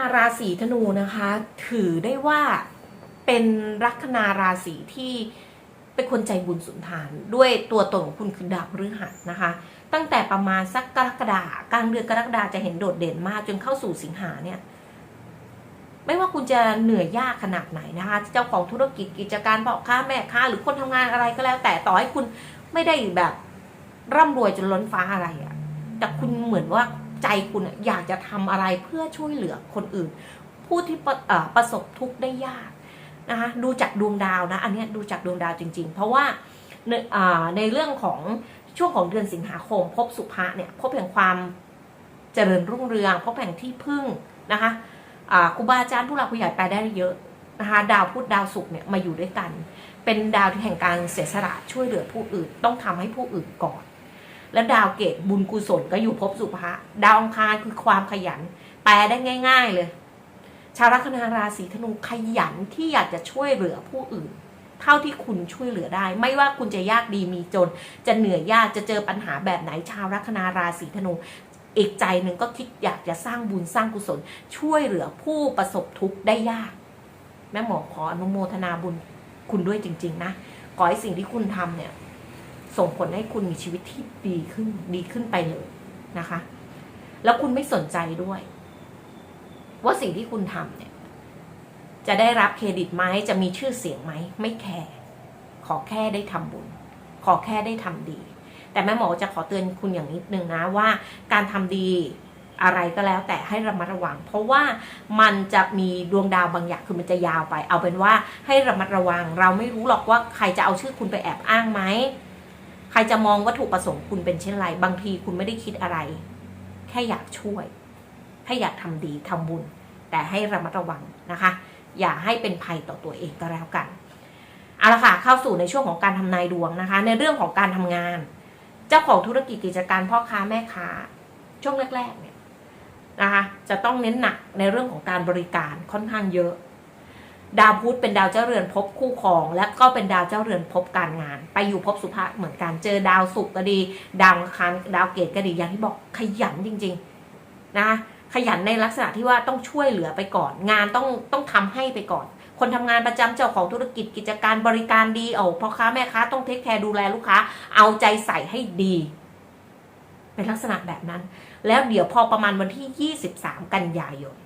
าราศีธนูนะคะ ถือได้ว่าเป็นลัคนาราศีที่เป็นคนใจบุญสุนทาน ด้วยตัวตนของคุณคือดาวพฤหัสนะคะ ตั้งแต่ประมาณสักกรกฎากลางเดือนกรกฎาจะเห็นโดดเด่นมากจนเข้าสู่สิงหาเนี่ยไม่ว่าคุณจะเหนื่อยยากขนาดไหนนะคะ เจ้าของธุรกิจกิจการพ่อค้าแม่ค้าหรือคนทำงานอะไรก็แล้ว แต่ต่อให้คุณไม่ได้แบบร่ำรวยจนล้นฟ้าอะไรอะแต่คุณเหมือนว่า ใจคุณอยากจะทำอะไรเพื่อช่วยเหลือคนอื่น ผู้ที่ประประสบทุกข์ได้ยากนะคะดูจากดวงดาวนะอันนี้ดูจากดวงดาวจริง ๆ เพราะว่าในในเรื่องของช่วงของเดือนสิงหาคม พบสุภะเนี่ยพบแห่งความเจริญรุ่งเรือง พบแห่งที่พึ่งนะคะครูบาอาจารย์ผู้หลักผู้ใหญ่ไปได้เยอะนะคะดาวพุธดาวศุกร์เนี่ยมาอยู่ด้วยกัน เป็นดาวที่แห่งการเสียสละช่วยเหลือผู้อื่น ต้องทำให้ผู้อื่นก่อน และดาวเกตบุญกุศลก็อยู่ภพสุภะดาวอังคารคือความขยัน แปลได้ง่าย ๆเลย ชาวลัคนาราศีธนูขยันที่อยากจะช่วยเหลือผู้อื่น เท่าที่คุณช่วยเหลือได้ ไม่ว่าคุณจะยากดีมีจน จะเหนื่อยยากจะเจอปัญหาแบบไหนชาวลัคนาราศีธนูอีกใจหนึ่งก็คิดอยากจะสร้างบุญสร้างกุศล ช่วยเหลือผู้ประสบทุกข์ได้ยาก แม่หมอขออนุโมทนาบุญคุณด้วยจริง ๆ นะ ขอให้สิ่งที่คุณทำเนี่ย ส่งผลให้คุณมีชีวิตที่ดีขึ้นดีขึ้นไปเลยนะคะ แล้วคุณไม่สนใจด้วย ว่าสิ่งที่คุณทำเนี่ย จะได้รับเครดิตไหมจะมีชื่อเสียงไหมไม่แคร์ขอแค่ได้ทำบุญ ขอแค่ได้ทำดี แต่แม่หมอจะขอเตือนคุณอย่างนิดนึงนะว่า การทำดีอะไรก็แล้วแต่ให้ระมัดระวัง เพราะว่ามันจะมีดวงดาวบางอย่างคือมันจะยาวไป เอาเป็นว่าให้ระมัดระวัง เราไม่รู้หรอกว่าใครจะเอาชื่อคุณไปแอบอ้างไหม รจะมองวัตถุประสงค์คุณเป็นเช่นไร บางทีคุณไม่ได้คิดอะไร แค่อยากช่วย แค่อยากทำดีทำบุญ แต่ให้ระมัดระวังนะคะ อย่าให้เป็นภัยต่อตัวเองก็แล้วกันเอาละค่ะเข้าสู่ในช่วงของการทำนายดวงนะคะ ในเรื่องของการทำงาน เจ้าของธุรกิจกิจการพ่อค้าแม่ค้า ช่วงแรกๆเนี่ยนะคะ จะต้องเน้นหนักในเรื่องของการบริการค่อนข้างเยอะ ดาวพุธเป็นดาวเจ้าเรือนภพคู่ครอง และก็เป็นดาวเจ้าเรือนภพการงาน ไปอยู่ภพสุภะเหมือนกันเจอดาวศุกร์ก็ดี ดาวอังคารดาวเกตก็ดีอย่างที่บอกขยันจริง ๆนะคะขยันในลักษณะที่ว่าต้องช่วยเหลือไปก่อน งานต้องต้องทำให้ไปก่อน คนทำงานประจำเจ้าของธุรกิจกิจการบริการดีเอาพ่อค้าแม่ค้าต้องเทคแคร์ดูแลลูกค้า เอาใจใส่ให้ดี เป็นลักษณะแบบนั้น แล้วเดี๋ยวพอประมาณวันที่ 23 กันยายน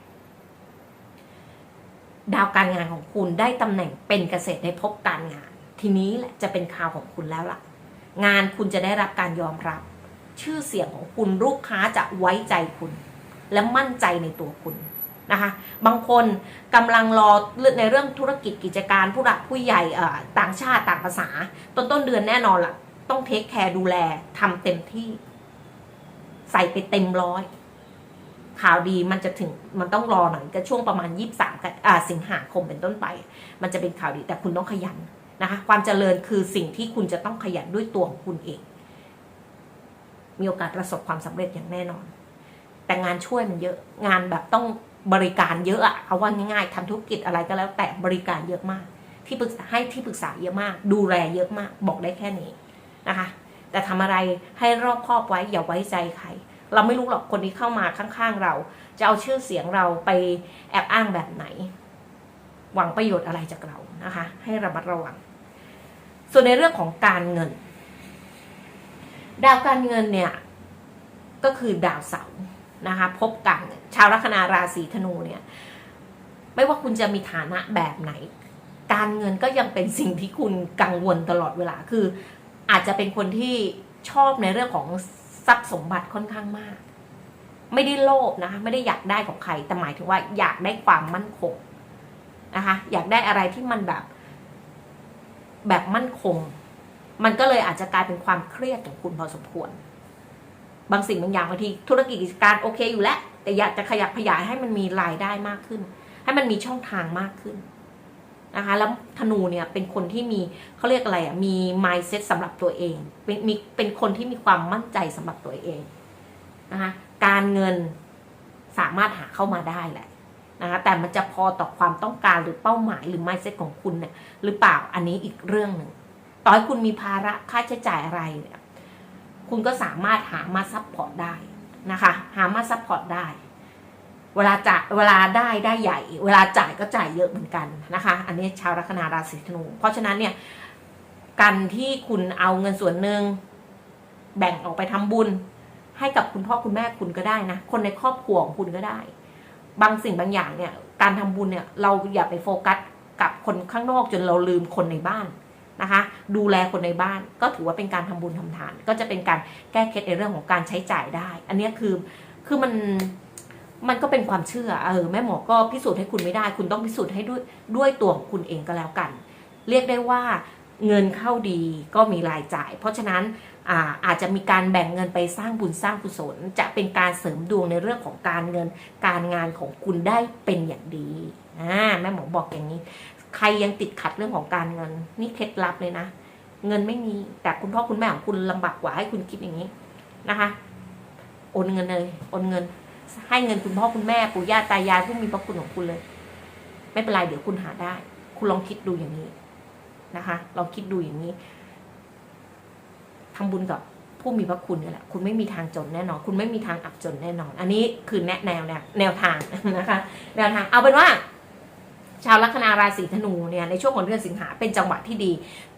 ดาวการงานของคุณได้ตำแหน่งเป็นเกษตรในภพการงาน ทีนี้แหละจะเป็นข่าวของคุณแล้วล่ะ งานคุณจะได้รับการยอมรับ ชื่อเสียงของคุณลูกค้าจะไว้ใจคุณ และมั่นใจในตัวคุณนะคะบางคนกำลังรอในเรื่องธุรกิจกิจการผู้หลักผู้ใหญ่ต่างชาติต่างภาษา ต้นต้นเดือนแน่นอนล่ะ ต้องเทคแคร์ดูแลทำเต็มที่ ใส่ไปเต็มร้อย ข่าวดีมันจะถึงมันต้องรอหน่อยก็ช่วงประมาณยี่สามอ่าสิงหาคมเป็นต้นไป มันจะเป็นข่าวดีแต่คุณต้องขยันนะคะความเจริญคือสิ่งที่คุณจะต้องขยันด้วยตัวของคุณเอง มีโอกาสประสบความสำเร็จอย่างแน่นอน แต่งานช่วยมันเยอะงานแบบต้องบริการเยอะอะเอาว่าง่ายๆทำธุรกิจอะไรก็แล้วแต่บริการเยอะมาก ที่ปรึกษาให้ที่ปรึกษาเยอะมาก ดูแลเยอะมาก บอกได้แค่นี้นะคะ แต่ทำอะไรให้รอบคอบไว้อย่าไว้ใจใคร เราไม่รู้หรอกคนที่เข้ามาข้างๆเรา จะเอาชื่อเสียงเราไปแอบอ้างแบบไหน หวังประโยชน์อะไรจากเรานะคะ ให้ระมัดระวัง ส่วนในเรื่องของการเงิน ดาวการเงินเนี่ย ก็คือดาวเสาร์นะคะ พบกันชาวลัคนาราศีธนูเนี่ย ไม่ว่าคุณจะมีฐานะแบบไหน การเงินก็ยังเป็นสิ่งที่คุณกังวลตลอดเวลาคือ อาจจะเป็นคนที่ชอบในเรื่องของ ทรัพย์สมบัติค่อนข้างมาก ไม่ได้โลภนะคะไม่ได้อยากได้ของใครแต่หมายถึงว่าอยากได้ความมั่นคงนะคะ อยากได้อะไรที่มันแบบ แบบมั่นคง มันก็เลยอาจจะกลายเป็นความเครียดของคุณพอสมควร บางสิ่งบางอย่างบางทีธุรกิจกิจการโอเคอยู่แล้วแต่อยากจะขยับขยายให้มันมีรายได้มากขึ้น ให้มันมีช่องทางมากขึ้น นะคะแล้วธนูเนี่ยเป็นคนที่มีเขาเรียกอะไรอะมี mindset สำหรับตัวเอง เป็นมีเป็นคนที่มีความมั่นใจสำหรับตัวเองนะคะการเงินสามารถหาเข้ามาได้แหละนะคะแต่มันจะพอต่อความต้องการหรือเป้าหมายหรือ mindset ของคุณเนี่ยหรือเปล่าอันนี้อีกเรื่องหนึ่งต่อให้คุณมีภาระค่าใช้จ่ายอะไรเนี่ยคุณก็สามารถหามาซับพอร์ตได้นะคะหามาซับพอร์ตได้ เวลาจ่ายเวลาได้ได้ใหญ่ เวลาจ่ายก็จ่ายเยอะเหมือนกันนะคะ อันนี้ชาวลัคนาราศีธนู เพราะฉะนั้นเนี่ยการที่คุณเอาเงินส่วนหนึ่งแบ่งออกไปทำบุญ ให้กับคุณพ่อคุณแม่คุณก็ได้นะ คนในครอบครัวของคุณก็ได้ บางสิ่งบางอย่างเนี่ย การทำบุญเนี่ย เราอย่าไปโฟกัสกับคนข้างนอกจนเราลืมคนในบ้านนะคะ ดูแลคนในบ้านก็ถือว่าเป็นการทำบุญทำทาน ก็จะเป็นการแก้เคล็ดในเรื่องของการใช้จ่ายได้ อันนี้คือคือมัน มันก็เป็นความเชื่อเออแม่หมอก็พิสูจน์ให้คุณไม่ได้ คุณต้องพิสูจน์ให้ด้วยด้วยตัวของคุณเองก็แล้วกัน เรียกได้ว่าเงินเข้าดีก็มีรายจ่าย เพราะฉะนั้นอาอาจจะมีการแบ่งเงินไปสร้างบุญสร้างกุศล จะเป็นการเสริมดวงในเรื่องของการเงินการงานของคุณได้เป็นอย่างดีแม่หมอบอกอย่างนี้ ใครยังติดขัดเรื่องของการเงิน นี่เคล็ดลับเลยนะ เงินไม่มีแต่คุณพ่อคุณแม่ของคุณลำบากกว่าให้คุณคิดอย่างนี้นะคะ โอนเงินเลยโอนเงิน ให้เงินคุณพ่อคุณแม่ปู่ย่าตายายผู้มีพระคุณของคุณเลย ไม่เป็นไรเดี๋ยวคุณหาได้ คุณลองคิดดูอย่างนี้นะคะลองคิดดูอย่างนี้ทำบุญกับผู้มีพระคุณนี่แหละ คุณไม่มีทางจนแน่นอน คุณไม่มีทางอับจนแน่นอน อันนี้คือแนะแนวแนวแนวทางนะคะ แนวทาง เอาเป็นว่า ชาวลัคนาราศีธนูเนี่ยในช่วงของเดือนสิงหาเป็นจังหวะที่ดี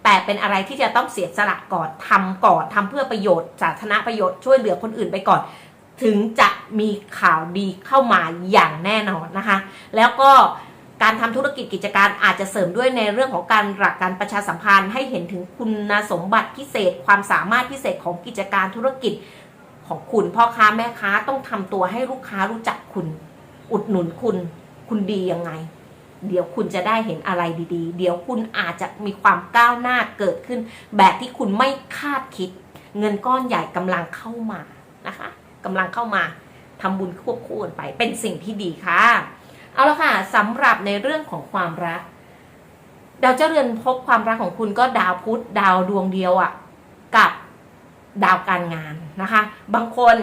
แต่เป็นอะไรที่จะต้องเสียสละก่อนทำก่อนทำเพื่อประโยชน์สาธารณประโยชน์ช่วยเหลือคนอื่นไปก่อน ถึงจะมีข่าวดีเข้ามาอย่างแน่นอนนะคะ แล้วก็การทำธุรกิจกิจการอาจจะเสริมด้วยในเรื่องของการหลักการประชาสัมพันธ์ ให้เห็นถึงคุณสมบัติพิเศษ ความสามารถพิเศษของกิจการธุรกิจของคุณพ่อค้าแม่ค้าต้องทำตัวให้ลูกค้ารู้จักคุณ อุดหนุนคุณ คุณดียังไง เดี๋ยวคุณจะได้เห็นอะไรดีๆ เดี๋ยวคุณอาจจะมีความก้าวหน้าเกิดขึ้น แบบที่คุณไม่คาดคิด เงินก้อนใหญ่กำลังเข้ามานะคะ กำลังเข้ามาทำบุญควบคู่กันไป เป็นสิ่งที่ดีค่ะ เอาละค่ะสำหรับในเรื่องของความรัก ดาวเจ้าเรือนพบความรักของคุณก็ดาวพุธดาวดวงเดียวอะ่ะ กับดาวการงานนะคะ บางคน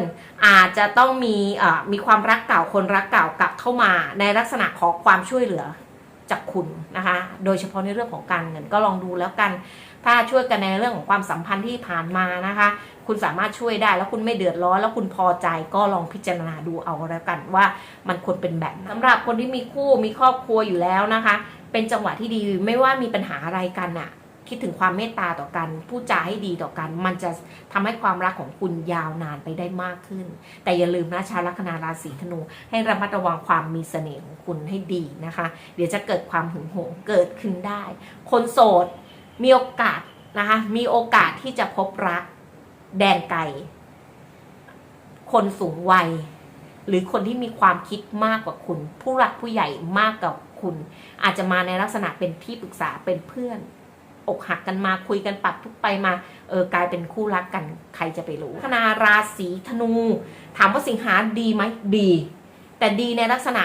อาจจะต้องมีมีความรักเก่าคนรักเก่ากลับเข้ามาในลักษณะขอความช่วยเหลือจากคุณนะคะ โดยเฉพาะในเรื่องของการเงินก็ลองดูแล้วกัน ถ้าช่วยกันในเรื่องของความสัมพันธ์ที่ผ่านมานะคะ คุณสามารถช่วยได้แล้วคุณไม่เดือดร้อน แล้วคุณพอใจก็ลองพิจารณาดูเอาแล้วกันว่ามันควรเป็นแบบไหนสำหรับคนที่มีคู่มีครอบครัวอยู่แล้วนะคะ เป็นจังหวะที่ดีไม่ว่ามีปัญหาอะไรกันอะคิดถึงความเมตตาต่อกันพูดจาให้ดีต่อกัน มันจะทำให้ความรักของคุณยาวนานไปได้มากขึ้น แต่อย่าลืมนะชาวลัคนาราศีธนู ให้ระมัดระวังความมีเสน่ห์ของคุณให้ดีนะคะ เดี๋ยวจะเกิดความหึงหวงเกิดขึ้นได้ คนโสด มีโอกาสนะคะมีโอกาสที่จะพบรัก แดนไกลคนสูงวัย หรือคนที่มีความคิดมากกว่าคุณ ผู้รักผู้ใหญ่มากกว่าคุณ อาจจะมาในลักษณะเป็นที่ปรึกษาเป็นเพื่อน อกหักกันมาคุยกันปรับทุกไปมาเออกลายเป็นคู่รักกันใครจะไปรู้คณาราศีธนู ถามว่าสิงหาดีไหมดี แต่ดีในลักษณะ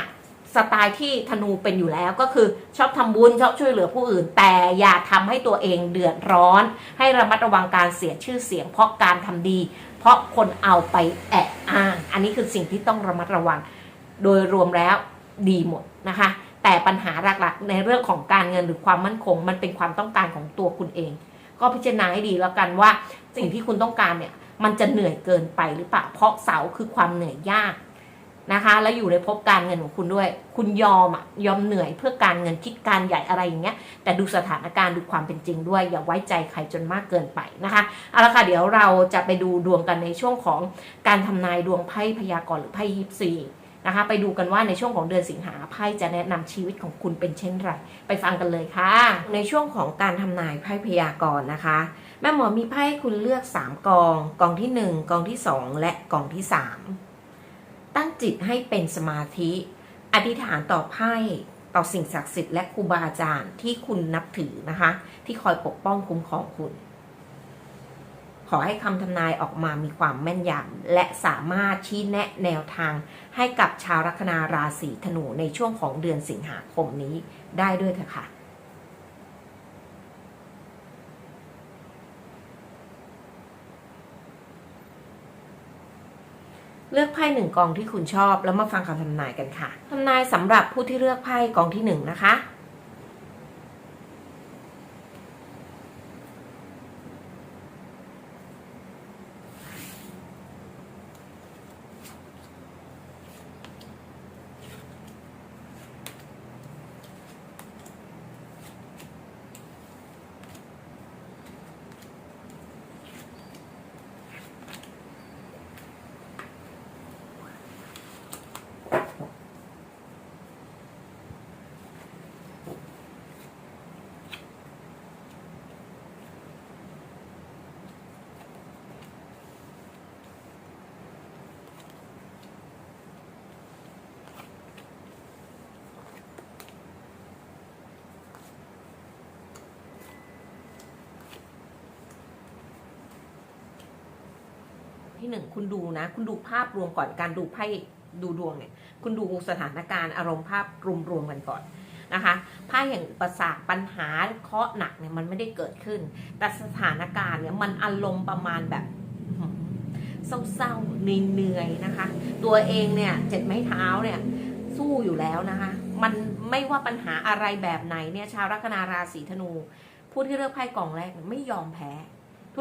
สไตล์ที่ธนูเป็นอยู่แล้วก็คือชอบทำบุญชอบช่วยเหลือผู้อื่น แต่อย่าทำให้ตัวเองเดือดร้อน ให้ระมัดระวังการเสียชื่อเสียง เพราะการทำดี เพราะคนเอาไปแอบอ้างอันนี้คือสิ่งที่ต้องระมัดระวัง โดยรวมแล้วดีหมดนะคะ แต่ปัญหาหลักๆ ในเรื่องของการเงินหรือความมั่นคง มันเป็นความต้องการของตัวคุณเอง ก็พิจารณาให้ดีแล้วกันว่าสิ่งที่คุณต้องการเนี่ยมันจะเหนื่อยเกินไปหรือเปล่าเพราะเสาคือความเหนื่อยยาก นะคะ แล้วอยู่ในภพการเงินของคุณด้วย คุณยอมอะยอมเหนื่อยเพื่อการเงินคิดการใหญ่อะไรอย่างเงี้ย แต่ดูสถานการณ์ดูความเป็นจริงด้วย อย่าไว้ใจใครจนมากเกินไปนะคะเอาละค่ะเดี๋ยวเราจะไปดูดวงกันในช่วงของการทำนายดวงไพ่พยากรณ์หรือไพ่ยิปซีนะคะไปดูกันว่าในช่วงของเดือนสิงหาไพ่จะแนะนำชีวิตของคุณเป็นเช่นไร ไปฟังกันเลยค่ะ ในช่วงของการทำนายไพ่พยากรณ์นะคะ แม่หมอมีไพ่คุณเลือก 3 กอง กองที่ 1 กองที่ 2 และกองที่ 3 ตั้งจิตให้เป็นสมาธิ อธิษฐานต่อไพ่ต่อสิ่งศักดิ์สิทธิ์และครูบาอาจารย์ที่คุณนับถือนะคะ ที่คอยปกป้องคุ้มครองคุณ ขอให้คำทำนายออกมามีความแม่นยำและสามารถชี้แนะแนวทาง ให้กับชาวลัคนาราศีธนูในช่วงของเดือนสิงหาคมนี้ได้ด้วยเถอะค่ะ เลือกไพ่หนึ่งกองที่คุณชอบ แล้วมาฟังคำทำนายกันค่ะทำนายสำหรับผู้ที่เลือกไพ่กองที่หนึ่งนะคะ ช ที่หนึ่งคุณดูนะ คุณดูภาพรวมก่อนการดูไพ่ดูดวงเนี่ย คุณดูสถานการณ์อารมณ์ภาพรวมๆกันก่อนนะคะไพ่แห่งประสาทปัญหาเคราะห์หนักเนี่ยมันไม่ได้เกิดขึ้น แต่สถานการณ์เนี่ยมันอารมณ์ประมาณแบบเศร้าๆเหนื่อยๆนะคะ ตัวเองเนี่ยเจ็ดไม้เท้าเนี่ยสู้อยู่แล้วนะคะ มันไม่ว่าปัญหาอะไรแบบไหนเนี่ยชาวลัคนาราศีธนู ผู้ที่เลือกไพ่กล่องแรกไม่ยอมแพ้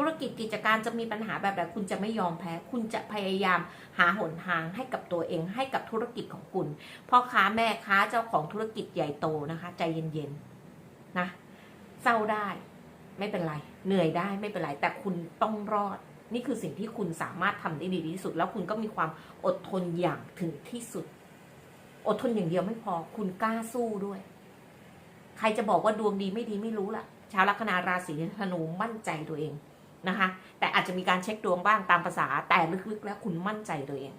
ธุรกิจกิจการจะมีปัญหาแบบใดคุณจะไม่ยอมแพ้ คุณจะพยายามหาหนทางให้กับตัวเองให้กับธุรกิจของคุณพ่อค้าแม่ค้าเจ้าของธุรกิจใหญ่โตนะคะ ใจเย็นๆนะเศร้าได้ไม่เป็นไร เหนื่อยได้ไม่เป็นไร แต่คุณต้องรอด นี่คือสิ่งที่คุณสามารถทำได้ดีที่สุด แล้วคุณก็มีความอดทนอย่างถึงที่สุด อดทนอย่างเดียวไม่พอ คุณกล้าสู้ด้วย ใครจะบอกว่าดวงดีไม่ดีไม่รู้ล่ะ ชาวลัคนาราศีธนูมั่นใจตัวเอง นะคะ แต่อาจจะมีการเช็คดวงบ้างตามภาษา แต่ลึกๆแล้วคุณมั่นใจตัวเอง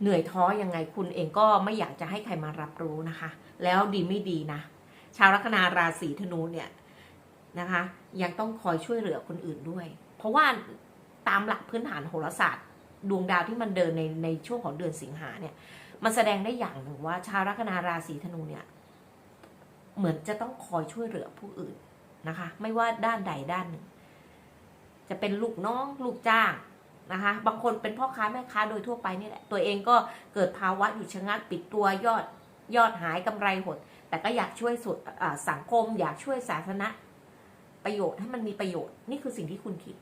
เหนื่อยท้อยังไงคุณเองก็ไม่อยากจะให้ใครมารับรู้นะคะ แล้วดีไม่ดีนะ ชาวลัคนาราศีธนูเนี่ยนะคะ ยังต้องคอยช่วยเหลือคนอื่นด้วย เพราะว่าตามหลักพื้นฐานโหราศาสตร์ ดวงดาวที่มันเดินในในช่วงของเดือนสิงหาเนี่ย มันแสดงได้อย่างหนึ่งว่า ชาวลัคนาราศีธนูเนี่ย เหมือนจะต้องคอยช่วยเหลือผู้อื่น นะคะ ไม่ว่าด้านใดด้านหนึ่ง จะเป็นลูกน้องลูกจ้างนะคะ บางคนเป็นพ่อค้าแม่ค้าโดยทั่วไปนี่แหละ ตัวเองก็เกิดภาวะหยุดชะงักปิดตัวยอดยอดหายกำไรหด แต่ก็อยากช่วยสุดสังคม อยากช่วยสาธารณะประโยชน์ให้มันมีประโยชน์นี่คือสิ่งที่คุณคิด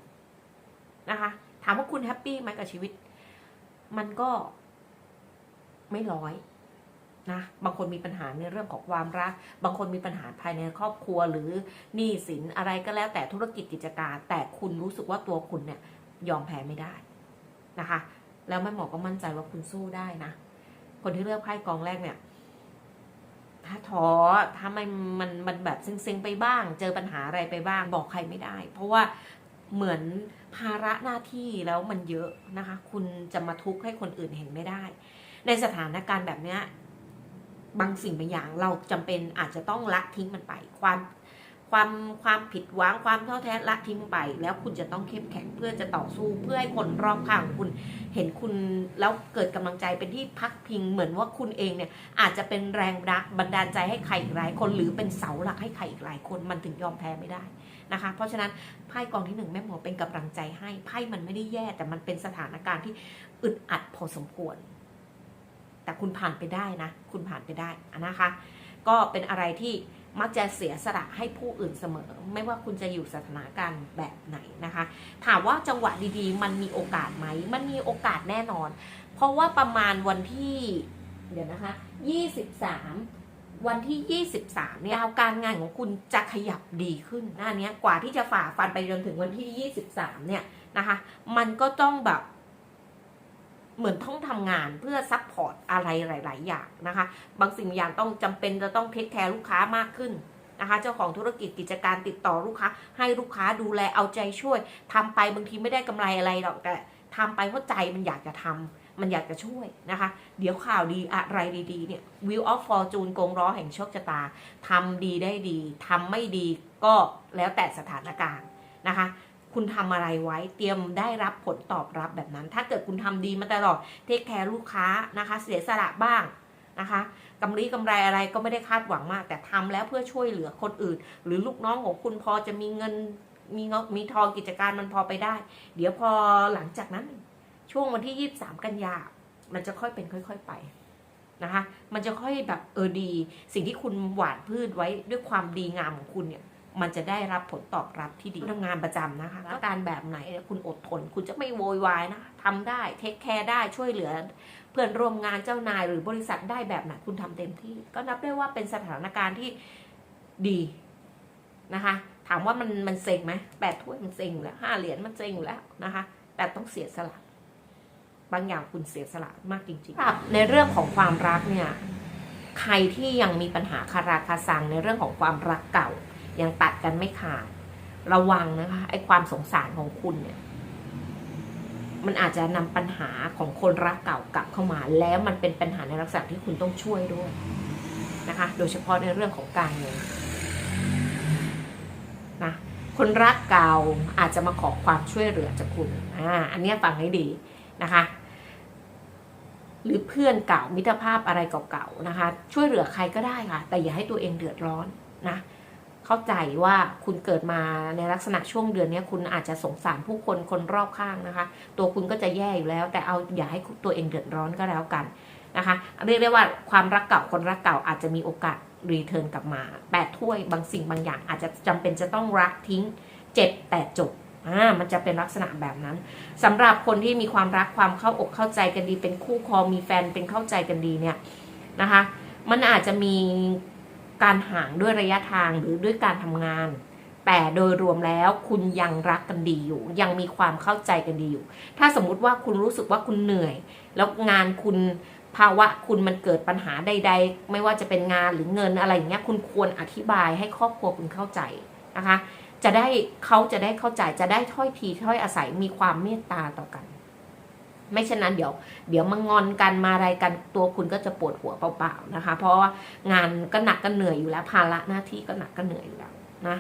นะคะ ถามว่าคุณแฮปปี้ไหมกับชีวิต มันก็ไม่ร้อย นะบางคนมีปัญหาในเรื่องของความรัก บางคนมีปัญหาภายในครอบครัวหรือหนี้สินอะไรก็แล้วแต่ธุรกิจกิจการ แต่คุณรู้สึกว่าตัวคุณเนี่ยยอมแพ้ไม่ได้นะคะ แล้วแม่หมอก็มั่นใจว่าคุณสู้ได้นะ คนที่เลือกไพ่กองแรกเนี่ย ถ้าท้อถ้ามันมันมันแบบเซ็งๆไปบ้าง เจอปัญหาอะไรไปบ้าง บอกใครไม่ได้ เพราะว่าเหมือนภาระหน้าที่แล้วมันเยอะนะคะ คุณจะมาทุกข์ให้คนอื่นเห็นไม่ได้ ในสถานการณ์แบบนี้ บางสิ่งบางอย่างเราจำเป็นอาจจะต้องละทิ้งมันไป ความความความผิดหวังความท้อแท้ละทิ้งไป แล้วคุณจะต้องเข้มแข็งเพื่อจะต่อสู้เพื่อให้คนรอบข้างของคุณเห็นคุณแล้วเกิดกำลังใจเป็นที่พักพิงเหมือนว่าคุณเองเนี่ยอาจจะเป็นแรงบันดาลใจให้ใครอีกหลายคนหรือเป็นเสาหลักให้ใครอีกหลายคนมันถึงยอมแพ้ไม่ได้นะคะ เพราะฉะนั้นไพ่กองที่หนึ่งแม่หมอเป็นกำลังใจให้ไพ่มันไม่ได้แย่แต่มันเป็นสถานการณ์ที่อึดอัดพอสมควร แต่คุณผ่านไปได้นะ คุณผ่านไปได้นะคะ ก็เป็นอะไรที่มักจะเสียสละให้ผู้อื่นเสมอ ไม่ว่าคุณจะอยู่สถานการณ์แบบไหนนะคะ ถามว่าจังหวะดีๆ มันมีโอกาสไหม มันมีโอกาสแน่นอน เพราะว่าประมาณวันที่ เดี๋ยวนะคะ 23 วันที่ 23 เนี่ยดาวการงานของคุณจะขยับดีขึ้นหน้านี้กว่าที่จะฝ่าฟันไปจนถึงวันที่ 23 เนี่ยนะคะ มันก็ต้องแบบ เหมือนต้องทำงานเพื่อซัพพอร์ตอะไรหลาย ๆ อย่างนะคะ บางสิ่งอย่างต้องจำเป็นจะต้องเทคแคร์ลูกค้ามากขึ้นนะคะ เจ้าของธุรกิจกิจการติดต่อลูกค้า ให้ลูกค้าดูแลเอาใจช่วยทำไปบางทีไม่ได้กำไรอะไรหรอกแต่ทำไปเพราะใจมันอยากจะทำมันอยากจะช่วยนะคะ เดี๋ยวข่าวดีอะไรดีๆเนี่ย Wheel of Fortune กงล้อแห่งโชคชะตาทำดีได้ดีทำไม่ดีก็แล้วแต่สถานการณ์นะคะ คุณทำอะไรไว้เตรียมได้รับผลตอบรับแบบนั้น ถ้าเกิดคุณทำดีมาตลอดเทคแคร์ลูกค้านะคะ เสียสละบ้างนะคะกำไรกำไรอะไรก็ไม่ได้คาดหวังมาก แต่ทำแล้วเพื่อช่วยเหลือคนอื่น หรือลูกน้องของคุณพอจะมีเงินมีเงมีทองกิจการมันพอไปได้ เดี๋ยวพอหลังจากนั้นช่วงวันที่ 23 กันยา มันจะค่อยเป็นค่อย ๆไปนะคะ มันจะค่อยแบบเออดี สิ่งที่คุณหวานพืชไว้ด้วยความดีงามของคุณเนี่ย มันจะได้รับผลตอบรับที่ดีทำงานประจำนะคะแล้วการแบบไหนเนี่ยคุณอดทน คุณจะไม่โวยวายนะทำได้เทคแคร์ได้ช่วยเหลือ เพื่อนร่วมงานเจ้านายหรือบริษัทได้แบบไหนคุณทำเต็มที่ ก็นับได้ว่าเป็นสถานการณ์ที่ดีนะคะ ถามว่ามันมันเซ็งไหมแปดถ้วยมันเซ็งอยู่แล้วห้าเหรียญมันเซ็งอยู่แล้วนะคะ แต่ต้องเสียสละบางอย่างคุณเสียสละมากจริงๆครับในเรื่องของความรักเนี่ย ใครที่ยังมีปัญหาคาราคาซังในเรื่องของความรักเก่า ยังตัดกันไม่ขาด ระวังนะคะไอ้ความสงสารของคุณเนี่ย มันอาจจะนำปัญหาของคนรักเก่ากลับเข้ามา แล้วมันเป็นปัญหาในลักษณะที่คุณต้องช่วยด้วยนะคะ โดยเฉพาะในเรื่องของการเงินนะคนรักเก่าอาจจะมาขอความช่วยเหลือจากคุณอ่าอันนี้ฟังให้ดีนะคะหรือเพื่อนเก่ามิตรภาพอะไรเก่าๆนะคะ ช่วยเหลือใครก็ได้ค่ะ แต่อย่าให้ตัวเองเดือดร้อนนะ เข้าใจว่าคุณเกิดมาในลักษณะช่วงเดือนนี้คุณอาจจะสงสารผู้คนคนรอบข้างนะคะ ตัวคุณก็จะแย่อยู่แล้ว แต่เอาอย่าให้ตัวเองเดือดร้อนก็แล้วกันนะคะเรียกได้ว่าความรักเก่าคนรักเก่าอาจจะมีโอกาสรีเทิร์นกลับมาแปดถ้วยบางสิ่งบางอย่าง อาจจะจำเป็นจะต้องรักทิ้งเจ็บแต่จบอ่ามันจะเป็นลักษณะแบบนั้นสำหรับคนที่มีความรักความเข้าอกเข้าใจกันดี เป็นคู่ครองมีแฟนเป็นเข้าใจกันดีเนี่ยนะคะ มันอาจจะมี การห่างด้วยระยะทางหรือด้วยการทำงาน แต่โดยรวมแล้วคุณยังรักกันดีอยู่ ยังมีความเข้าใจกันดีอยู่ ถ้าสมมุติว่าคุณรู้สึกว่าคุณเหนื่อย แล้วงานคุณภาวะคุณมันเกิดปัญหาใด ๆ ไม่ว่าจะเป็นงานหรือเงินอะไรอย่างเงี้ยคุณควรอธิบายให้ครอบครัวคุณเข้าใจนะคะ จะได้เขาจะได้เข้าใจจะได้ถ้อยทีถ้อยอาศัยมีความเมตตาต่อกัน ไม่เช่นนั้นเดี๋ยวเดี๋ยวมางอนกันมาอะไรกันตัวคุณก็จะปวดหัวเปล่าๆนะคะ เพราะว่างานก็หนักก็เหนื่อยอยู่แล้ว ภาระหน้าที่ก็หนักก็เหนื่อยอยู่แล้วนะ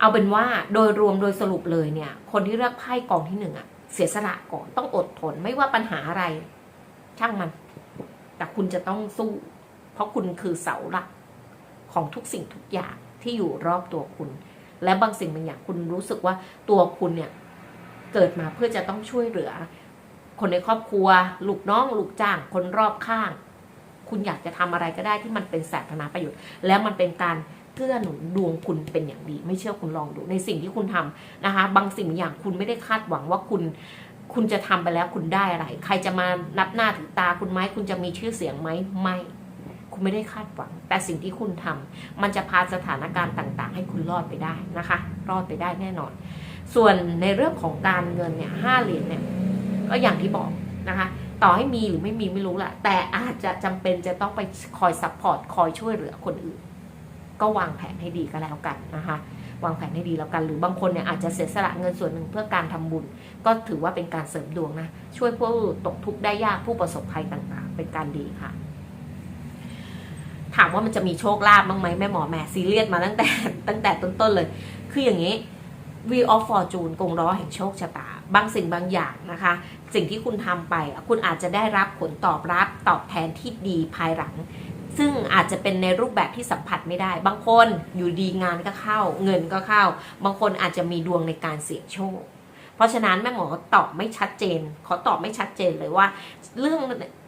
เอาเป็นว่าโดยรวมโดยสรุปเลยเนี่ย คนที่เลือกไพ่กองที่หนึ่งอะเสียสละก่อนต้องอดทนไม่ว่าปัญหาอะไร ช่างมัน แต่คุณจะต้องสู้ เพราะคุณคือเสาหลักของทุกสิ่งทุกอย่างที่อยู่รอบตัวคุณ และบางสิ่งบางอย่างคุณรู้สึกว่าตัวคุณเนี่ย เกิดมาเพื่อจะต้องช่วยเหลือ คนในครอบครัว ลูกน้อง ลูกจ้าง คนรอบข้าง คุณอยากจะทำอะไรก็ได้ที่มันเป็นสาธารณประโยชน์ แล้วมันเป็นการเกื้อหนุนดวงคุณเป็นอย่างดี ไม่เชื่อคุณลองดูในสิ่งที่คุณทำนะคะ บางสิ่งบางอย่างคุณไม่ได้คาดหวังว่าคุณคุณจะทำไปแล้วคุณได้อะไร ใครจะมานับหน้าถือตาคุณไหมคุณจะมีชื่อเสียงไหมไม่ คุณไม่ได้คาดหวัง แต่สิ่งที่คุณทำมันจะพาสถานการณ์ต่าง ๆ ให้คุณรอดไปได้นะคะ รอดไปได้แน่นอน ส่วนในเรื่องของการเงินเนี่ยห้าเหรียญเนี่ยก็อย่างที่บอกนะคะต่อให้มีหรือไม่มีไม่รู้แหละแต่อาจจะจำเป็นจะต้องไปคอยซัพพอร์ตคอยช่วยเหลือคนอื่น ก็วางแผนให้ดีก็แล้วกันนะคะ วางแผนให้ดีแล้วกัน หรือบางคนเนี่ยอาจจะเสียสละเงินส่วนหนึ่งเพื่อการทำบุญ ก็ถือว่าเป็นการเสริมดวงนะ ช่วยผู้ตกทุกข์ได้ยากผู้ประสบภัยต่างๆ เป็นการดีค่ะ ถามว่ามันจะมีโชคลาภบ้างไหมแม่หมอแม่ซีเรียสมาตั้งแต่ตั้งแต่ต้นๆเลย คืออย่างนี้ Wheel of Fortune กงล้อแห่งโชคชะตา บางสิ่งบางอย่างนะคะ สิ่งที่คุณทำไป คุณอาจจะได้รับผลตอบรับตอบแทนที่ดีภายหลัง ซึ่งอาจจะเป็นในรูปแบบที่สัมผัสไม่ได้ บางคนอยู่ดีงานก็เข้า เงินก็เข้า บางคนอาจจะมีดวงในการเสี่ยงโชค เพราะฉะนั้นแม่หมอตอบไม่ชัดเจน ขอตอบไม่ชัดเจนเลยว่า เรื่อง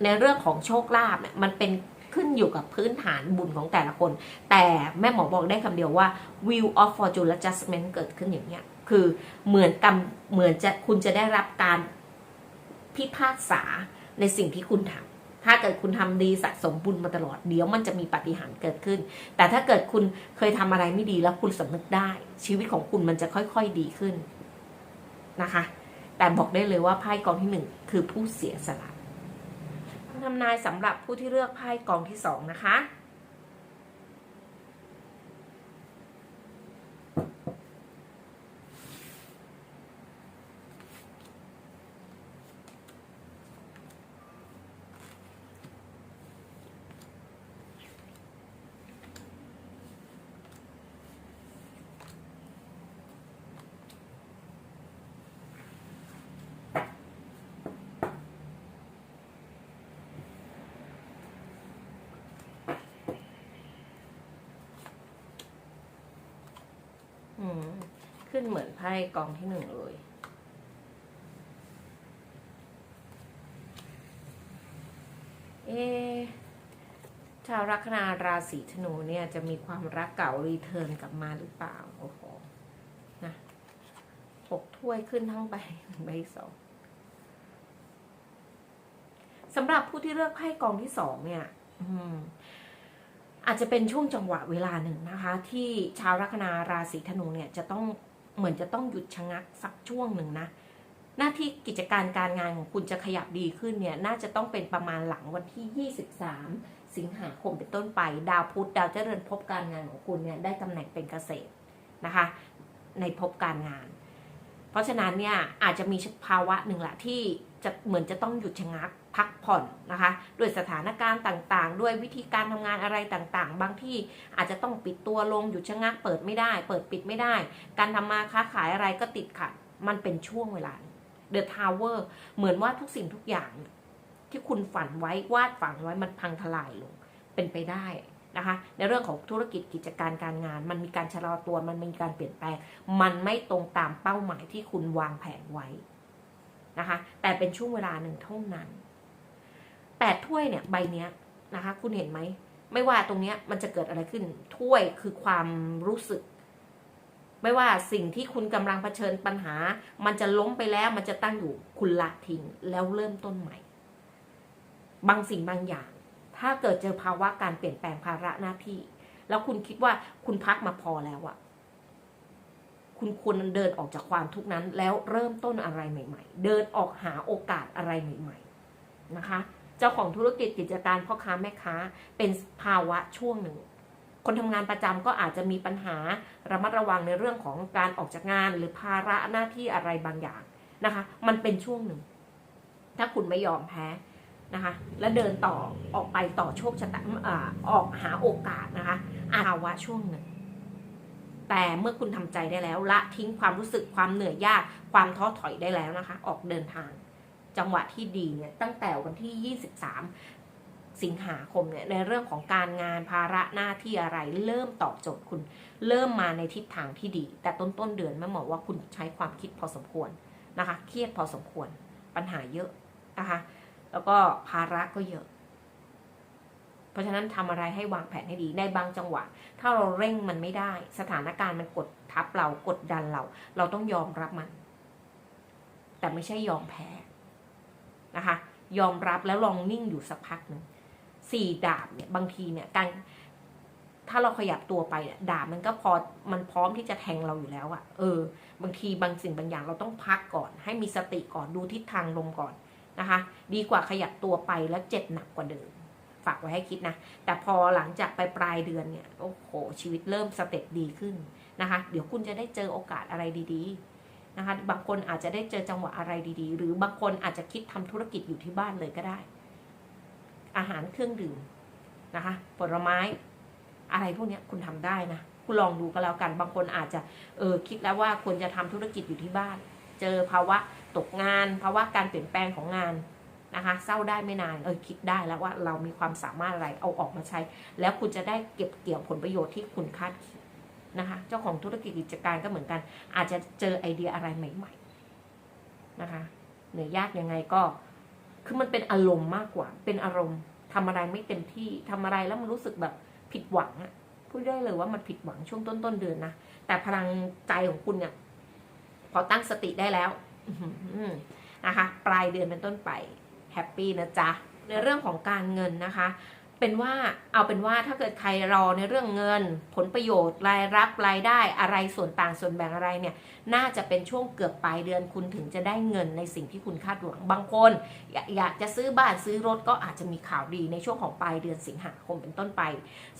ในเรื่องของโชคลาภเนี่ยมันเป็น ขึ้นอยู่กับพื้นฐานบุญของแต่ละคน แต่แม่หมอบอกได้คำเดียวว่า wheel of fortune และ adjustment เกิดขึ้นอย่างเนี้ยคือเหมือนกำเหมือนจะคุณจะได้รับการพิพากษาในสิ่งที่คุณทำถ้าเกิดคุณทำดีสะสมบุญมาตลอดเดี๋ยวมันจะมีปาฏิหารย์เกิดขึ้น แต่ถ้าเกิดคุณเคยทำอะไรไม่ดีแล้วคุณสำนึกได้ ชีวิตของคุณมันจะค่อย ๆดีขึ้นนะคะ แต่บอกได้เลยว่าไพ่กองที่หนึ่งคือผู้เสียสละำนายสำหรับผู้ที่เลือกไพ่กองที่สองนะคะ อืม ขึ้นเหมือนไพ่กองที่หนึ่งเลย เอชาวลัคนาราศีธนูเนี่ยจะมีความรักเก่ารีเทิร์นกลับมาหรือเปล่า โอ้โห นะหกถ้วยขึ้นทั้งใบหนึ่งใบสองสำหรับผู้ที่เลือกไพ่กองที่สองเนี่ยอาจจะเป็นช่วงจังหวะเวลาหนึ่งนะคะ ที่ชาวลัคนาราศีธนูเนี่ยจะต้อง เหมือนจะต้องหยุดชะงักสักช่วงหนึ่งนะ หน้าที่กิจการการงานของคุณจะขยับดีขึ้นเนี่ย น่าจะต้องเป็นประมาณหลังวันที่ 23 สิงหาคมเป็นต้นไป ดาวพุธดาวเจริญภพการงานของคุณเนี่ยได้ตำแหน่งเป็นเกษตรนะคะ ในภพการงาน เพราะฉะนั้นเนี่ยอาจจะมีภาวะหนึ่งแหละที่จะเหมือนจะต้องหยุดชะงัก พักผ่อนนะคะด้วยสถานการณ์ต่างๆ ด้วยวิธีการทำงานอะไรต่างๆ บางที่อาจจะต้องปิดตัวลงหยุดชะงักเปิดไม่ได้ เปิดปิดไม่ได้ การทำมาค้าขายอะไรก็ติดขัด มันเป็นช่วงเวลาเดอะทาวเวอร์เหมือนว่าทุกสิ่งทุกอย่างที่คุณฝันไว้วาดฝันไว้มันพังทลายลงเป็นไปได้นะคะในเรื่องของธุรกิจกิจการการงาน มันมีการชะลอตัวมันมีการเปลี่ยนแปลง มันไม่ตรงตามเป้าหมายที่คุณวางแผนไว้นะคะแต่เป็นช่วงเวลาหนึ่งเท่านั้น แปดถ้วยเนี่ยใบเนี้ยนะคะ คุณเห็นไหม ไม่ว่าตรงเนี้ยมันจะเกิดอะไรขึ้น ถ้วยคือความรู้สึก ไม่ว่าสิ่งที่คุณกำลังเผชิญปัญหา มันจะล้มไปแล้วมันจะตั้งอยู่คุณละทิ้งแล้วเริ่มต้นใหม่ บางสิ่งบางอย่าง ถ้าเกิดเจอภาวะการเปลี่ยนแปลงภาระหน้าที่ แล้วคุณคิดว่าคุณพักมาพอแล้วอะคุณควรเดินออกจากความทุกนั้น แล้วเริ่มต้นอะไรใหม่ ๆ เดินออกหาโอกาสอะไรใหม่ ๆ นะคะ เจ้าของธุรกิจกิจการพ่อค้าแม่ค้า เป็นภาวะช่วงหนึ่ง คนทำงานประจำก็อาจจะมีปัญหาระมัดระวังในเรื่องของการออกจากงาน หรือภาระหน้าที่อะไรบางอย่างนะคะ มันเป็นช่วงหนึ่ง ถ้าคุณไม่ยอมแพ้นะคะ และเดินต่อออกไปต่อโชคชะตาอ่าออกหาโอกาสนะคะภาวะช่วงหนึ่งแต่เมื่อคุณทำใจได้แล้ว ละทิ้งความรู้สึกความเหนื่อยยาก ความท้อถอยได้แล้วนะคะ ออกเดินทาง จังหวะที่ดีเนี่ยตั้งแต่วันที่ 23 สิงหาคมเนี่ยในเรื่องของการงานภาระหน้าที่อะไรเริ่มตอบโจทย์คุณ เริ่มมาในทิศทางที่ดี แต่ต้นต้นเดือนแม่หมอว่าคุณใช้ความคิดพอสมควรนะคะ เครียดพอสมควรปัญหาเยอะนะคะ แล้วก็ภาระก็เยอะ เพราะฉะนั้นทำอะไรให้วางแผนให้ดีในบางจังหวะ ถ้าเราเร่งมันไม่ได้ สถานการณ์มันกดทับเรากดดันเรา เราต้องยอมรับมัน แต่ไม่ใช่ยอมแพ้ นะคะ ยอมรับแล้วลองนิ่งอยู่สักพักหนึ่งสี่ดาบเนี่ยบางทีเนี่ยการถ้าเราขยับตัวไปเนี่ยดาบมันก็พอมันพร้อมที่จะแทงเราอยู่แล้วอะเออ บางทีบางสิ่งบางอย่างเราต้องพักก่อน ให้มีสติก่อนดูทิศทางลมก่อนนะคะ ดีกว่าขยับตัวไปแล้วเจ็บหนักกว่าเดิมฝากไว้ให้คิดนะ แต่พอหลังจากไปปลายเดือนเนี่ยโอ้โหชีวิตเริ่มสเต็ปดีขึ้นนะคะ เดี๋ยวคุณจะได้เจอโอกาสอะไรดี ๆ นะคะบางคนอาจจะได้เจอจังหวะอะไรดีๆ หรือบางคนอาจจะคิดทำธุรกิจอยู่ที่บ้านเลยก็ได้ อาหารเครื่องดื่มนะคะผลไม้อะไรพวกนี้คุณทำได้นะคุณลองดูก็แล้วกัน บางคนอาจจะเออคิดแล้วว่าควรจะทำธุรกิจอยู่ที่บ้าน เจอภาวะตกงานภาวะการเปลี่ยนแปลงของงานนะคะเศร้าได้ไม่นานเออคิดได้แล้วว่าเรามีความสามารถอะไรเอาออกมาใช้ แล้วคุณจะได้เก็บเกี่ยวผลประโยชน์ที่คุณคาดคิด นะคะ เจ้าของธุรกิจกิจการก็เหมือนกัน อาจจะเจอไอเดียอะไรใหม่ ๆนะคะเหนื่อยยากยังไงก็คือมันเป็นอารมณ์มากกว่า เป็นอารมณ์ทำอะไรไม่เต็มที่ทำอะไรแล้วมันรู้สึกแบบผิดหวังอะพูดได้เลยว่ามันผิดหวังช่วงต้นต้นๆเดือนนะแต่พลังใจของคุณเนี่ยพอตั้งสติได้แล้วนะคะ ปลายเดือนเป็นต้นไปแฮปปี้นะจ๊ะในเรื่องของการเงินนะคะ เป็นว่าเอาเป็นว่าถ้าเกิดใครรอในเรื่องเงิน ผลประโยชน์รายรับรายได้อะไรส่วนต่างส่วนแบ่งอะไรเนี่ยน่าจะเป็นช่วงเกือบปลายเดือนคุณถึงจะได้เงินในสิ่งที่คุณคาดหวังบางคนอยากอยากจะซื้อบ้านซื้อรถก็อาจจะมีข่าวดีในช่วงของปลายเดือนสิงหาคมเป็นต้นไป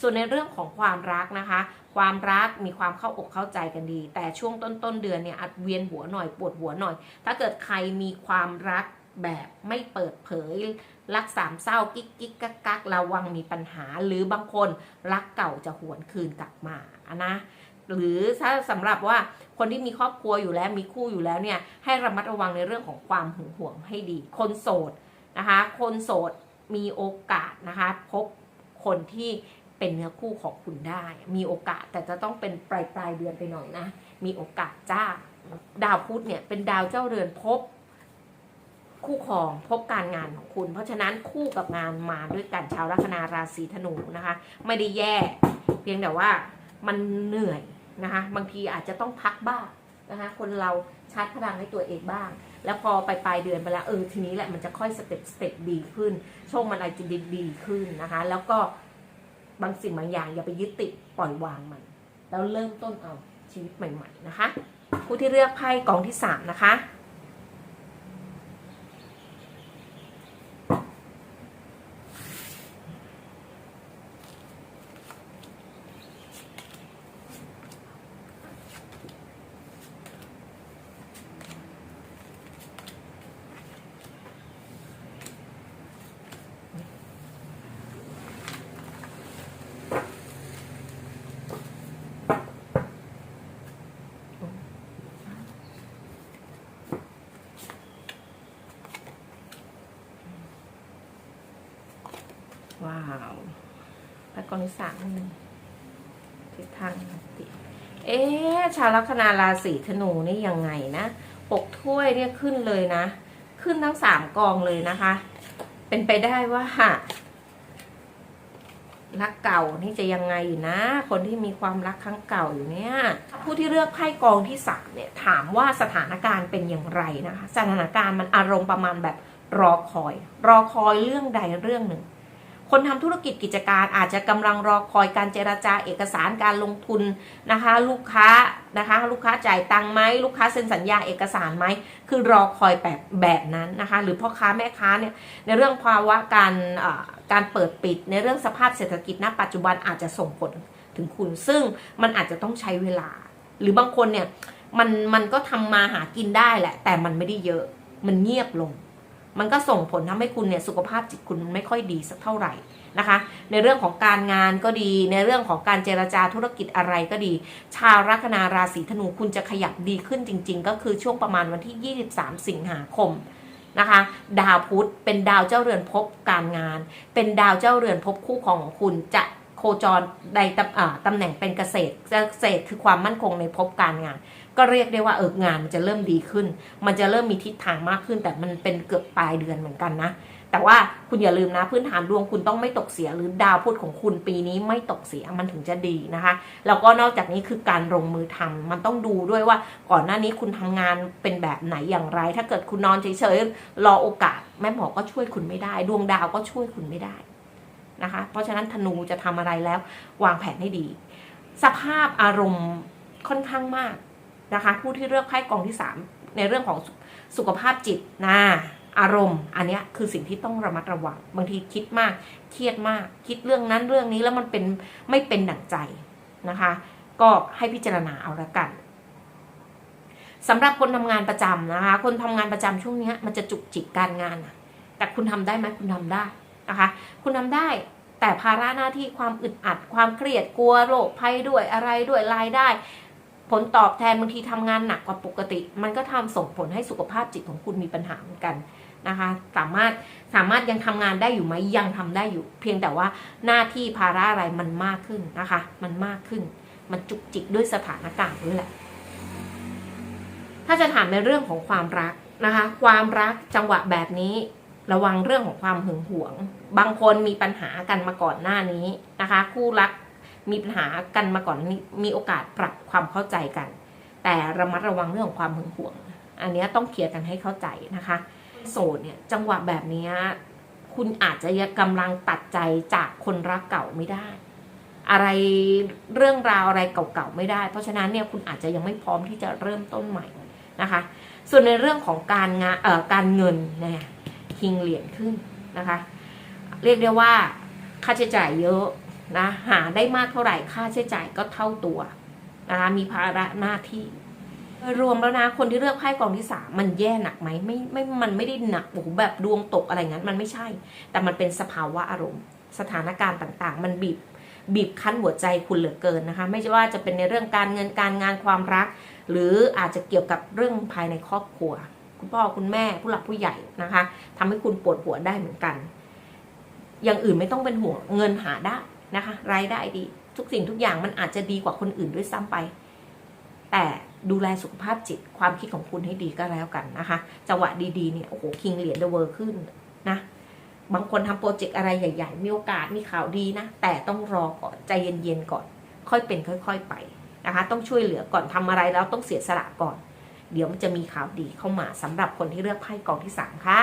ส่วนในเรื่องของความรักนะคะ ความรักมีความเข้าอกเข้าใจกันดี แต่ช่วงต้นต้นเดือนเนี่ยอาจเวียนหัวหน่อยปวดหัวหน่อย ถ้าเกิดใครมีความรักแบบไม่เปิดเผย รักสามเศร้ากิ๊กกิ๊กกักกักระวังมีปัญหา หรือบางคนรักเก่าจะหวนคืนกลับมานะหรือถ้าสำหรับว่าคนที่มีครอบครัวอยู่แล้วมีคู่อยู่แล้วเนี่ยให้ระมัดระวังในเรื่องของความหึงหวงให้ดี คนโสดนะคะ คนโสดมีโอกาสนะคะ พบคนที่เป็นเนื้อคู่ของคุณได้ มีโอกาสแต่จะต้องเป็นปลายปลายเดือนไปหน่อยนะ มีโอกาสจ้า ดาวพุธเนี่ยเป็นดาวเจ้าเรือนภพ คู่ครองพบการงานของคุณ เพราะฉะนั้นคู่กับงานมาด้วยกันชาวลัคนาราศีธนูนะคะ ไม่ได้แย่ เพียงแต่ว่ามันเหนื่อยนะคะ บางทีอาจจะต้องพักบ้างนะคะ คนเราชาร์จพลังให้ตัวเองบ้าง แล้วพอไปปลายเดือนไปแล้วเออทีนี้แหละมันจะค่อยสเต็ปสเต็ปดีขึ้น โชคมันอาจจะดีดีขึ้นนะคะ แล้วก็บางสิ่งบางอย่างอย่าไปยึดติดปล่อยวางมัน แล้วเริ่มต้นเอาชีวิตใหม่ ๆ นะคะ ผู้ที่เลือกไพ่กองที่สามนะคะ ว้าวไปกองที่สามนิดนึงทิศทางติ เอ๊ะชาวลัคนาราศีธนูนี่ยังไงนะปกถ้วยเนี่ยขึ้นเลยนะ ขึ้นทั้งสามกองเลยนะคะ เป็นไปได้ว่ารักเก่านี่จะยังไงอยู่นะ คนที่มีความรักครั้งเก่าอยู่เนี่ย ผู้ที่เลือกไพ่กองที่สามเนี่ยถามว่าสถานการณ์เป็นอย่างไรนะคะ สถานการณ์มันอารมณ์ประมาณแบบรอคอย รอคอยเรื่องใดเรื่องหนึ่ง คนทำธุรกิจกิจการอาจจะกำลังรอคอยการเจราจาเอกสารการลงทุนนะคะ ลูกค้านะคะ ลูกค้าจ่ายตังค์ไหมลูกค้าเซ็นสัญญาเอกสารไหมคือรอคอยแบบแบบนั้นนะคะ หรือพ่อค้าแม่ค้าเนี่ยในเรื่องภาวะการการเปิดปิด ในเรื่องสภาพเศรษฐกิจณ ปัจจุบันอาจจะส่งผลถึงคุณ ซึ่งมันอาจจะต้องใช้เวลา หรือบางคนเนี่ยมันมันก็ทำมาหากินได้แหละ แต่มันไม่ได้เยอะมันเงียบลง มันก็ส่งผลทำให้คุณเนี่ยสุขภาพจิตคุณไม่ค่อยดีสักเท่าไหร่นะคะ ในเรื่องของการงานก็ดีในเรื่องของการเจรจาธุรกิจอะไรก็ดี ชาวลัคนาราศีธนูคุณจะขยับดีขึ้นจริง ๆ ก็คือช่วงประมาณวันที่ 23 สิงหาคมนะคะ ดาวพุธเป็นดาวเจ้าเรือนภพการงาน เป็นดาวเจ้าเรือนภพคู่ของคุณจะโคจรในตำอ่าตำแหน่งเป็นเกษตรเกษตรคือความมั่นคงในภพการงาน ก็เรียกได้ว่าเอองานมันจะเริ่มดีขึ้น มันจะเริ่มมีทิศทางมากขึ้น แต่มันเป็นเกือบปลายเดือนเหมือนกันนะ แต่ว่าคุณอย่าลืมนะพื้นฐานดวงคุณต้องไม่ตกเสีย หรือดาวพุธของคุณปีนี้ไม่ตกเสียมันถึงจะดีนะคะแล้วก็นอกจากนี้คือการลงมือทำมันต้องดูด้วยว่าก่อนหน้านี้คุณทำงานเป็นแบบไหนอย่างไร ถ้าเกิดคุณนอนเฉยๆรอโอกาสแม่หมอก็ช่วยคุณไม่ได้ ดวงดาวก็ช่วยคุณไม่ได้นะคะ เพราะฉะนั้นธนูจะทำอะไรแล้ว วางแผนให้ดี สภาพอารมณ์ค่อนข้างมาก นะคะ ผู้ที่เลือกไพ่กองที่สามในเรื่องของสุขภาพจิตนะอารมณ์ อันนี้คือสิ่งที่ต้องระมัดระวัง บางทีคิดมากเครียดมาก คิดเรื่องนั้นเรื่องนี้แล้วมันเป็นไม่เป็นดั่งใจนะคะ ก็ให้พิจารณาเอาละกันสำหรับคนทำงานประจำนะคะ คนทำงานประจำช่วงนี้มันจะจุกจิกการงานแต่คุณทำได้ไหมคุณทำได้นะคะ คุณทำได้แต่ภาระหน้าที่ความอึดอัดความเครียดกลัวโรคภัยด้วยอะไรด้วยรายได้ ผลตอบแทนบางทีทำงานหนักกว่าปกติ มันก็ทำส่งผลให้สุขภาพจิตของคุณมีปัญหาเหมือนกันนะคะ สามารถสามารถยังทำงานได้อยู่ไหมยังทำได้อยู่ เพียงแต่ว่าหน้าที่ภาระอะไรมันมากขึ้นนะคะ มันมากขึ้น มันจุกจิกด้วยสถานการณ์ด้วยแหละ ถ้าจะถามในเรื่องของความรักนะคะ ความรักจังหวะแบบนี้ระวังเรื่องของความหึงหวง บางคนมีปัญหากันมาก่อนหน้านี้นะคะ คู่รัก มีปัญหากันมาก่อนนี้มีโอกาสปรับความเข้าใจกัน แต่ระมัดระวังเรื่องของความหึงหวง อันนี้ต้องเคลียร์กันให้เข้าใจนะคะ โสดเนี่ยจังหวะแบบนี้คุณอาจจะกำลังตัดใจจากคนรักเก่าไม่ได้ อะไรเรื่องราวอะไรเก่าๆไม่ได้ เพราะฉะนั้นเนี่ยคุณอาจจะยังไม่พร้อมที่จะเริ่มต้นใหม่นะคะ ส่วนในเรื่องของการงานเอ่อการเงินเนี่ยคิงเหรียญขึ้นนะคะ เรียกได้ว่าค่าใช้จ่ายเยอะ นะหาได้มากเท่าไหร่ค่าใช้จ่ายก็เท่าตัวนะคะมีภาระหน้าที่รวมแล้วนะคนที่เลือกไพ่กองที่สามมันแย่หนักไหมไม่ไม่มันไม่ได้หนักโอ้โหแบบดวงตกอะไรงั้นมันไม่ใช่ แต่มันเป็นสภาวะอารมณ์ สถานการณ์ต่างๆ มันบีบบีบคั้นหัวใจคุณเหลือเกินนะคะ ไม่ใช่ว่าจะเป็นในเรื่องการเงินการงานความรัก หรืออาจจะเกี่ยวกับเรื่องภายในครอบครัว คุณพ่อคุณแม่ผู้หลักผู้ใหญ่นะคะทำให้คุณปวดหัวได้เหมือนกัน อย่างอื่นไม่ต้องเป็นห่วงเงินหาได้ นะคะรายได้ดีทุกสิ่งทุกอย่างมันอาจจะดีกว่าคนอื่นด้วยซ้ำไป แต่ดูแลสุขภาพจิตความคิดของคุณให้ดีก็แล้วกันนะคะ จังหวะดีๆเนี่ยโอ้โหคิงเหรียญเดอะเวอร์ขึ้นนะบางคนทำโปรเจกต์อะไรใหญ่ ๆ มีโอกาสมีข่าวดีนะ แต่ต้องรอก่อนใจเย็นๆก่อน ค่อยเป็นค่อย ๆไปนะคะ ต้องช่วยเหลือก่อนทำอะไรแล้วต้องเสียสละก่อน เดี๋ยวมันจะมีข่าวดีเข้ามาสำหรับคนที่เลือกไพ่กองที่สามค่ะ